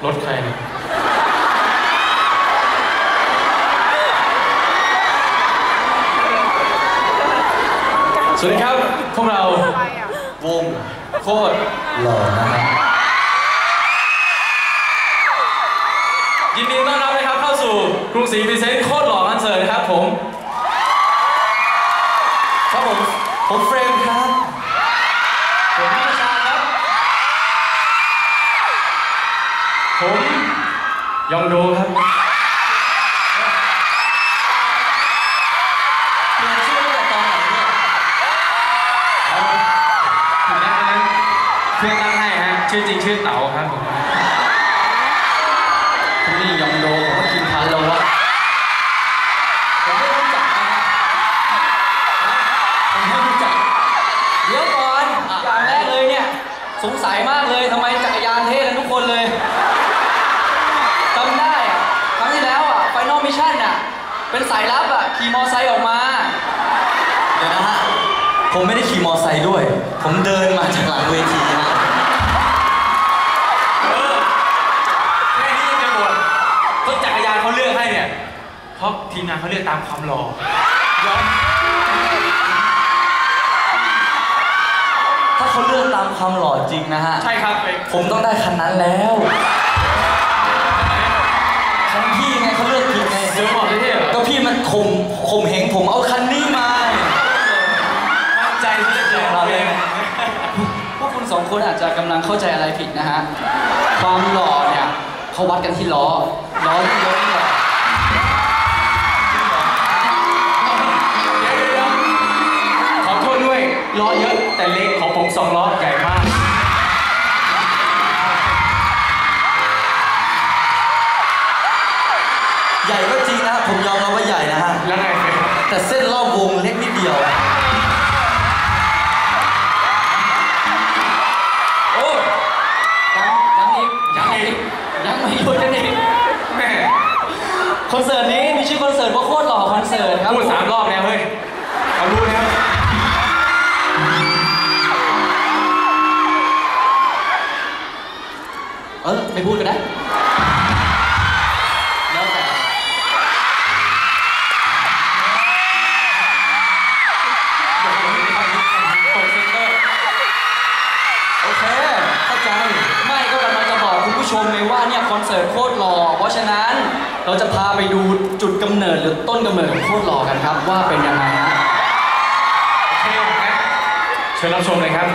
สวัสดีครับ พวกเราวงโคตรหล่อนะฮะยินดีต้อนรับนะครับเข้าสู่กรุงศรีพรีเซนต์โคตรหล่อคอนเสิร์ตนะครับผม ครับผม ผมเฟรมครับ ผมยองโดครับเรียนชื่อตั้งแต่ตอนไหนเนี่ยเอาถูกนะอันนั้นเพื่อนตั้งให้ฮะชื่อจริงชื่อเต๋าครับผมนี่ยองโดผมก็กินพันแล้ววะผมไม่รู้จักนะผมไม่รู้จักเดี๋ยวก่อนอย่างแรกเลยเนี่ย สงสัยมากเลยทำไมจักรยานเท่กันทุกคนเลยจำได้อะครั้งที่แล้วอะไฟนอลมิชชั่นอะ เป็นสายลับอะขี่มอไซค์ออกมา เดี๋ยวนะฮะ ผมไม่ได้ขี่มอไซค์ด้วย ผมเดินมาจากหลังเวทีนะ เออแค่นี้ยังจะบ่นต้นจักรยานเขาเลือกให้เนี่ย เพราะทีมงานเขาเลือกตามความหล่อยอมถ้าเขาเลือกตามความหล่อจริงนะฮะ ใช่ครับไปผมต้องได้คันนั้นแล้ว คันพี่ไงเขาเลือกผิดไง เดี๋ยวบอกได้ที่เหรอก็พี่มันข่มข่มเหงผมเอาคันนี้มามั่นใจที่จะเจอเราเลยพวกคุณสองคนอาจจะกำลังเข้าใจอะไรผิดนะฮะ ความหล่อเนี่ยเขาวัดกันที่ล้อ ล้อยิ่งเยอะยิ่งหล่อเดี๋ยวเดี๋ยวขอโทษด้วย ล้อเยอะแต่เล็กของผมสองล้อใหญ่มากใหญ่ก็ แต่เส้นรอบวงเล็กนิดเดียว โอ้ยังยังอีกยังอีกยังไม่หยุดกันอีกแม่คอนเสิร์ตนี้มีชื่อคอนเสิร์ตว่าโคตรหล่อคอนเสิร์ตครับพูดสามรอบแล้วเฮ้ยเอารู้แล้วเออไม่พูดก็ได้ เข้าใจ ไม่ก็กำลังจะบอกคุณผู้ชมเลยว่าเนี่ยคอนเสิร์ตโคตรหล่อ เพราะฉะนั้นเราจะพาไปดูจุดกำเนิดหรือต้นกำเนิดของโคตรหล่อกันครับ ว่าเป็นยังไงฮะ โอเคงั้นเชิญรับชมเลยครับ